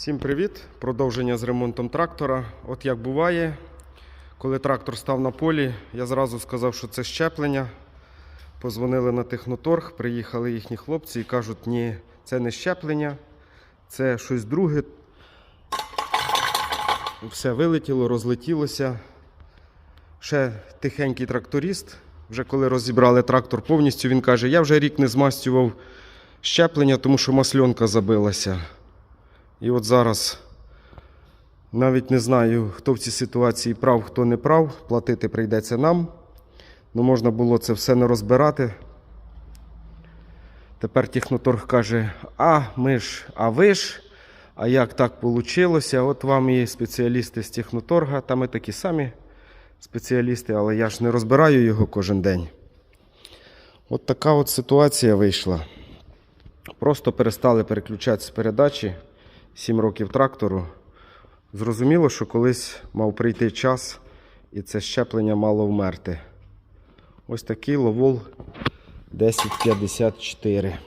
Всім привіт! Продовження з ремонтом трактора. От як буває, коли трактор став на полі, я зразу сказав, що це щеплення. Позвонили на техноторг, приїхали їхні хлопці і кажуть, ні, це не щеплення, це щось друге. Все вилетіло, розлетілося. Ще тихенький тракторист. Вже коли розібрали трактор повністю, він каже: я вже рік не змастював щеплення, тому що масльонка забилася. І от зараз навіть не знаю, хто в цій ситуації прав, хто не прав. Платити прийдеться нам. Ну, можна було це все не розбирати. Тепер техноторг каже: а ми ж, а ви ж, а як так вийшло? От вам і спеціалісти з техноторга, та ми такі самі спеціалісти, але я ж не розбираю його кожен день. От така от ситуація вийшла. Просто перестали переключатися передачі 7 років трактору. Зрозуміло, що колись мав прийти час, і це щеплення мало вмерти. Ось такий ловол 1054.